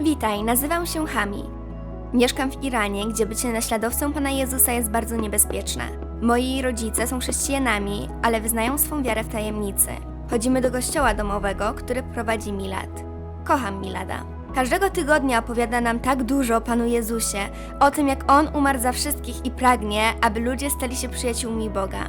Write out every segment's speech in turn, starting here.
Witaj, nazywam się Hami. Mieszkam w Iranie, gdzie bycie naśladowcą Pana Jezusa jest bardzo niebezpieczne. Moi rodzice są chrześcijanami, ale wyznają swą wiarę w tajemnicy. Chodzimy do kościoła domowego, który prowadzi Milad. Kocham Milada. Każdego tygodnia opowiada nam tak dużo o Panu Jezusie, o tym jak On umarł za wszystkich i pragnie, aby ludzie stali się przyjaciółmi Boga.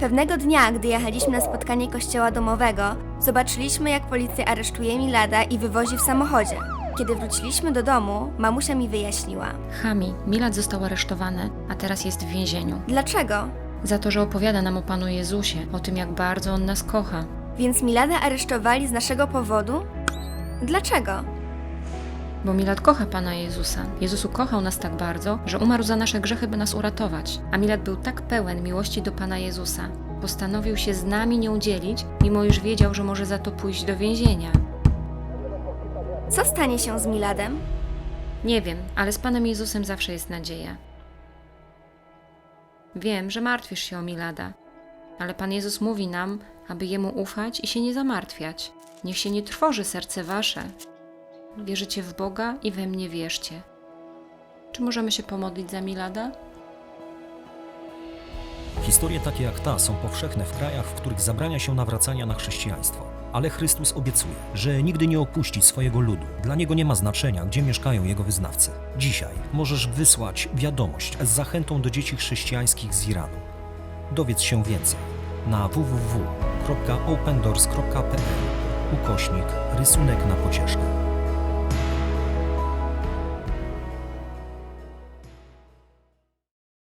Pewnego dnia, gdy jechaliśmy na spotkanie kościoła domowego, zobaczyliśmy, jak policja aresztuje Milada i wywozi w samochodzie. Kiedy wróciliśmy do domu, mamusia mi wyjaśniła. Hami, Milad został aresztowany, a teraz jest w więzieniu. Dlaczego? Za to, że opowiada nam o Panu Jezusie, o tym, jak bardzo On nas kocha. Więc Milada aresztowali z naszego powodu? Dlaczego? Bo Milad kocha Pana Jezusa. Jezus ukochał nas tak bardzo, że umarł za nasze grzechy, by nas uratować. A Milad był tak pełen miłości do Pana Jezusa. Postanowił się z nami nie udzielić, mimo już wiedział, że może za to pójść do więzienia. Co stanie się z Miladem? Nie wiem, ale z Panem Jezusem zawsze jest nadzieja. Wiem, że martwisz się o Milada, ale Pan Jezus mówi nam, aby Jemu ufać i się nie zamartwiać. Niech się nie trwoży serce wasze. Wierzycie w Boga i we mnie wierzcie. Czy możemy się pomodlić za Milada? Historie takie jak ta są powszechne w krajach, w których zabrania się nawracania na chrześcijaństwo. Ale Chrystus obiecuje, że nigdy nie opuści swojego ludu. Dla niego nie ma znaczenia, gdzie mieszkają jego wyznawcy. Dzisiaj możesz wysłać wiadomość z zachętą do dzieci chrześcijańskich z Iranu. Dowiedz się więcej na www.opendoors.pl ukośnik rysunek na pocieszkę.